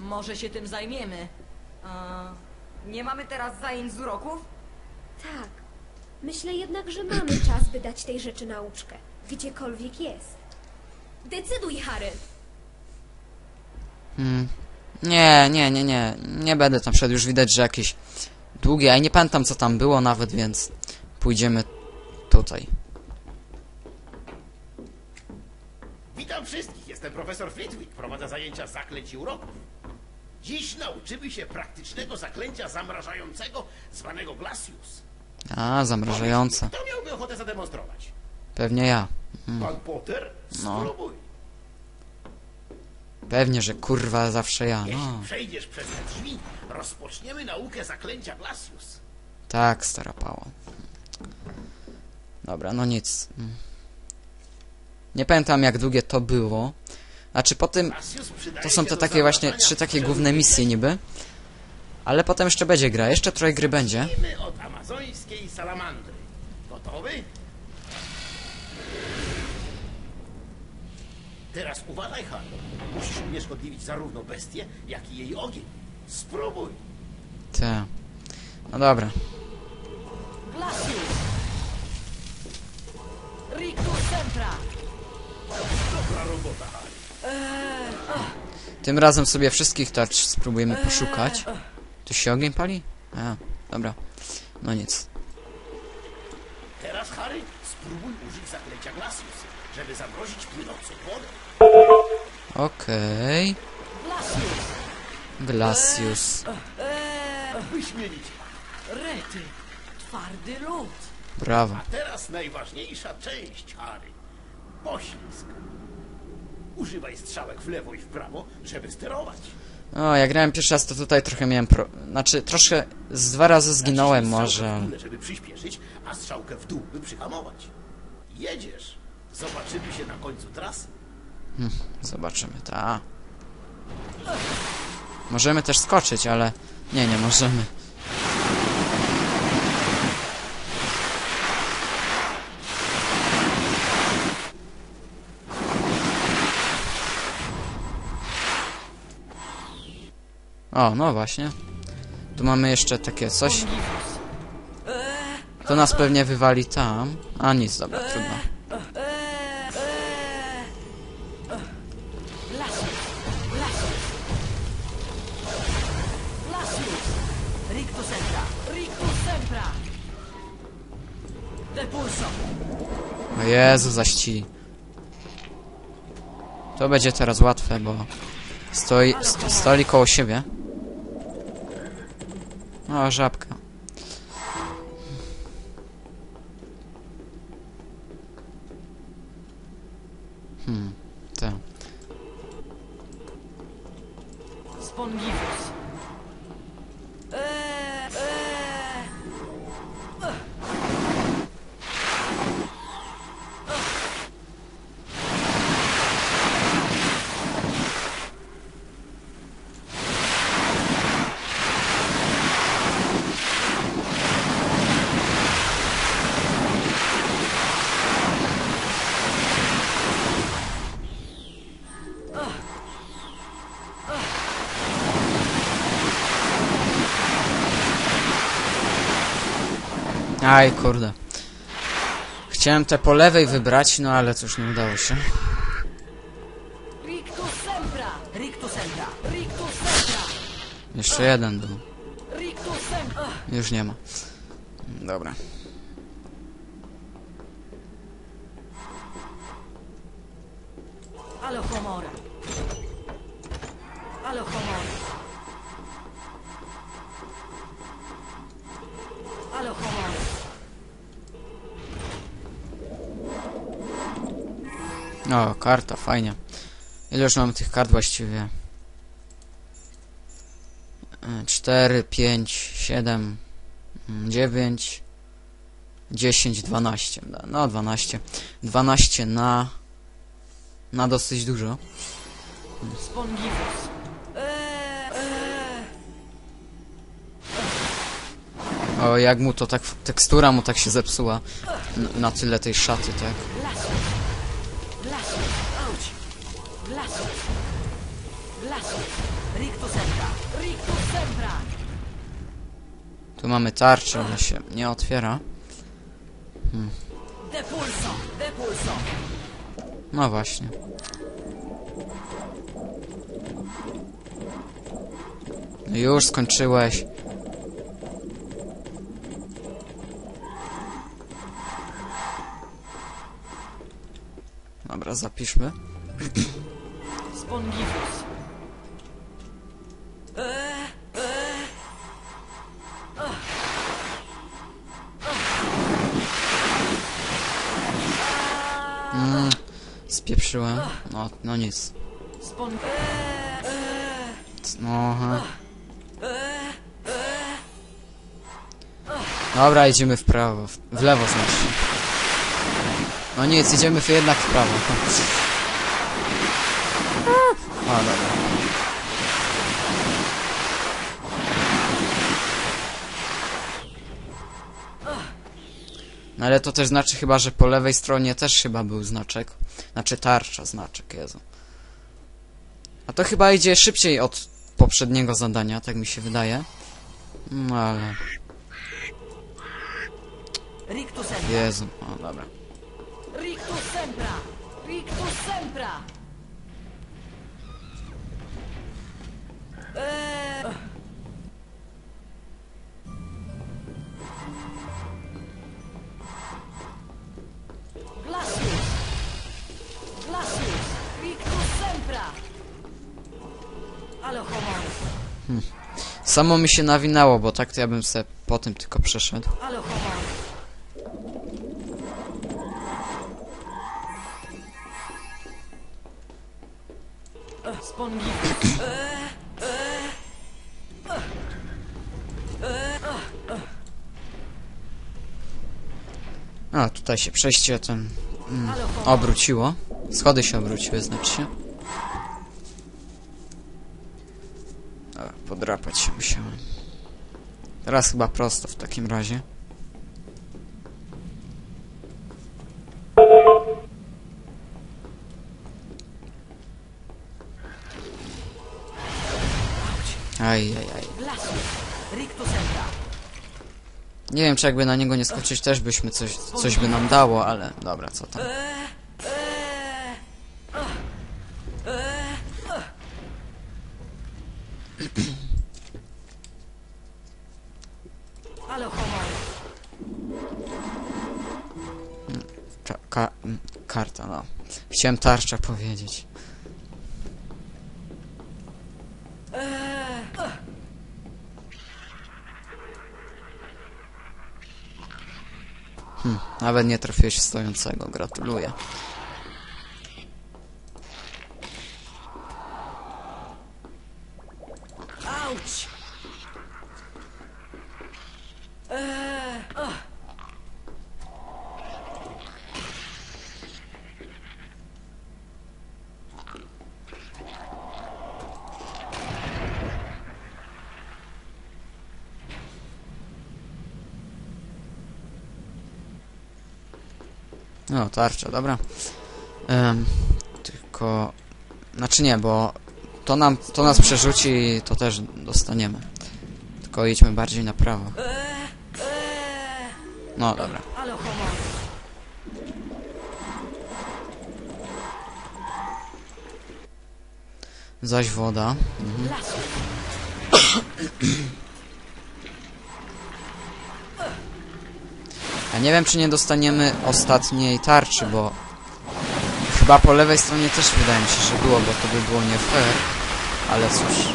Może się tym zajmiemy. A, nie mamy teraz zajęć z uroków? Tak. Myślę jednak, że mamy czas, by dać tej rzeczy nauczkę. Gdziekolwiek jest. Decyduj, Harry! Hmm. Nie, nie, nie, nie. Nie będę tam szedł. Już widać, że jakieś długie, a nie pamiętam co tam było nawet, więc pójdziemy tutaj. Witam wszystkich, jestem profesor Flitwick, prowadzę zajęcia z zaklęć i uroków. Dziś nauczymy się praktycznego zaklęcia zamrażającego zwanego Glacius. A, zamrażające. Kto miałby ochotę zademonstrować? Pewnie ja. Pan Potter? No. Spróbuj. Pewnie, że kurwa zawsze ja. Jeśli No. przejdziesz przez te drzwi, rozpoczniemy naukę zaklęcia Glacius. Tak, stara pała. Dobra, no nic. Mm. Nie pamiętam jak długie to było. Znaczy po tym To są te takie właśnie trzy takie główne misje niby. Ale potem jeszcze będzie gra. Jeszcze trochę gry będzie. Zacznijmy od amazońskiej salamandry. Gotowy? Teraz uważaj, Harry. Musisz unieszkodliwić zarówno bestię, jak i jej ogień. Spróbuj. Te. No dobra. Glacius! Rictus Sempra! Dobra robota. Tym razem sobie wszystkich tarcz spróbujemy poszukać. Tu się ogień pali? A, dobra. No nic. Teraz, Harry, spróbuj użyć zaklęcia Glacius, żeby zamrozić płynącą wodę. Okej. Glacius! Glacius. Wyśmienicie. Rety! Twardy lód! Brawo. A teraz najważniejsza część, Harry. Poślizg. Używaj strzałek w lewo i w prawo, żeby sterować. O, jak grałem pierwszy raz, to tutaj trochę miałem pro... Znaczy, troszkę z dwa razy zginąłem Naciśnij może, strzałkę w górę, żeby przyspieszyć, a strzałkę w dół, by przyhamować. Jedziesz. Zobaczymy się na końcu trasy. Zobaczymy, ta. Możemy też skoczyć, ale... Nie, nie możemy. O, no właśnie. Tu mamy jeszcze takie coś. To nas pewnie wywali tam. A nic, dobra, trudno. O Jezu, zaści. To będzie teraz łatwe, bo stoi, st stoi koło siebie. O, żabka. Hmm, tak. Spongivus! Eee, eee. Aj, kurde. Chciałem te po lewej wybrać, no ale cóż, nie udało się. Jeszcze jeden był. Już nie ma. Dobra. Alohomora! Alohomora! O, karta, fajnie. Ile już mamy tych kart właściwie? 4, 5, 7, 9, 10, 12. No, 12. 12 na... Na dosyć dużo. Eee, eee. O, jak mu to tak... Tekstura mu tak się zepsuła. Na tyle tej szaty, tak? Rictus sempra! Rictus sempra! Tu mamy tarczę, ale się nie otwiera. Depulso! Depulso! No właśnie. No Już skończyłeś. Dobra, zapiszmy. Spongifus! Spieprzyłem. No, no nic. Spon... No, aha. Dobra, idziemy w prawo. W, w lewo znaczy. No nic, idziemy jednak w prawo. O, dobra. No ale to też znaczy chyba, że po lewej stronie też chyba był znaczek. Znaczy tarcza, znaczek, Jezu. A to chyba idzie szybciej od poprzedniego zadania, tak mi się wydaje. No ale... Jezu, o dobra. Rictus sempra! Rictus sempra! Eee... Homo! Samo mi się nawinało, bo tak to ja bym se po tym tylko przeszedł. Ale homo! Spongifus! A, tutaj się przejście ten mm, obróciło. Schody się obróciły, znaczy się. Dobra, podrapać się musiałem. Teraz chyba prosto w takim razie. Aj, aj, aj. Nie wiem, czy jakby na niego nie skoczyć, też byśmy coś, coś by nam dało, ale dobra, co tam. Chciałem tarcza powiedzieć. Hm, nawet nie trafiłeś stojącego, gratuluję. No, tarcza, dobra. Em, tylko... Znaczy nie, bo to nam, to nas przerzuci i to też dostaniemy. Tylko idźmy bardziej na prawo. No, dobra. Ale homo! Zaś woda. Glacius! Ja nie wiem, czy nie dostaniemy ostatniej tarczy, bo chyba po lewej stronie też wydaje mi się, że było, bo to by było nie fair. Ale cóż.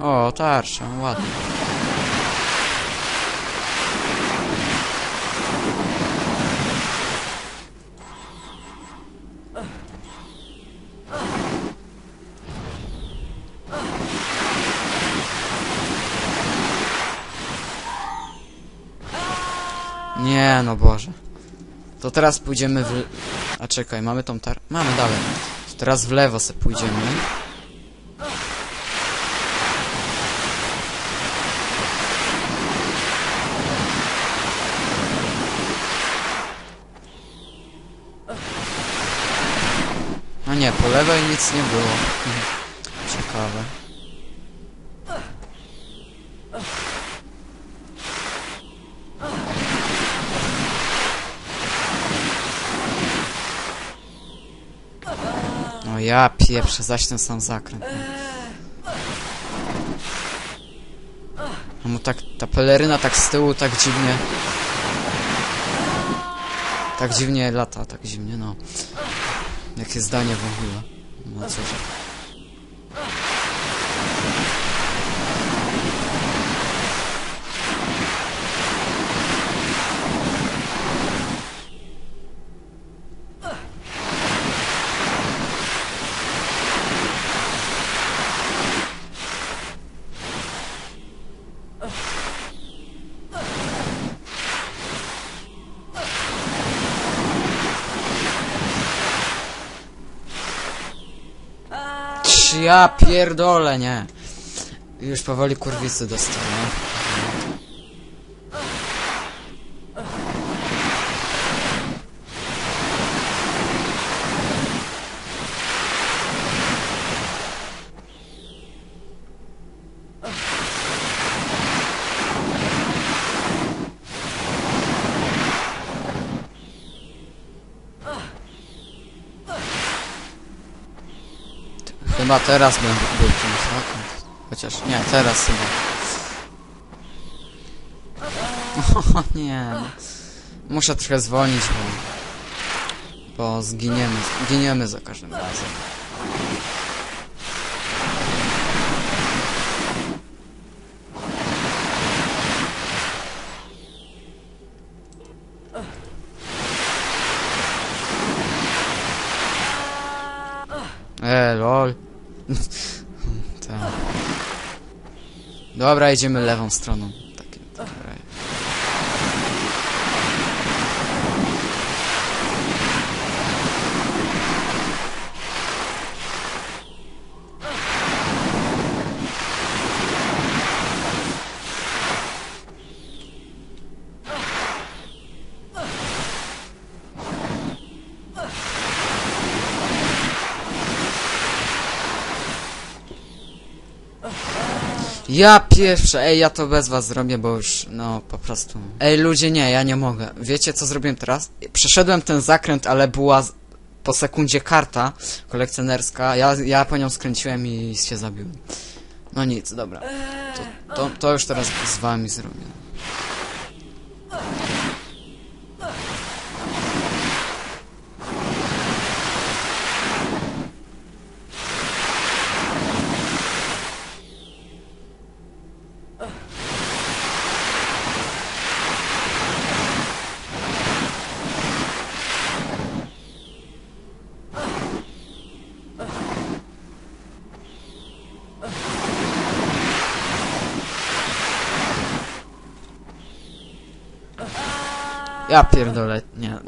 O, tarcza, ładnie. Nie, no Boże. To teraz pójdziemy w... A czekaj, mamy tą tar... Mamy dalej. To teraz w lewo se pójdziemy. A nie, po lewej nic nie było. Ciekawe. Ja pieprzę, zaś ten sam zakręt. No mu tak, ta peleryna tak z tyłu, tak dziwnie. Tak dziwnie lata, tak dziwnie, no. Jakie zdanie w ogóle. No cóż. Czy Ja pierdolę, nie. Już powoli kurwicy dostaję. Chyba teraz bym był ten zakręt. Chociaż nie, teraz chyba. O nie. Muszę trochę zwolnić, bo... Bo zginiemy. Zginiemy za każdym razem. Dobra, idziemy lewą stroną. Ja pierwsze, ej, ja to bez was zrobię, bo już, no, po prostu. Ej, ludzie, nie, ja nie mogę. Wiecie, co zrobiłem teraz? Przeszedłem ten zakręt, ale była z- po sekundzie karta kolekcjonerska. Ja, ja po nią skręciłem i się zabiłem. No nic, dobra. To, to, to już teraz z wami zrobię. Ja pierdolę, nie.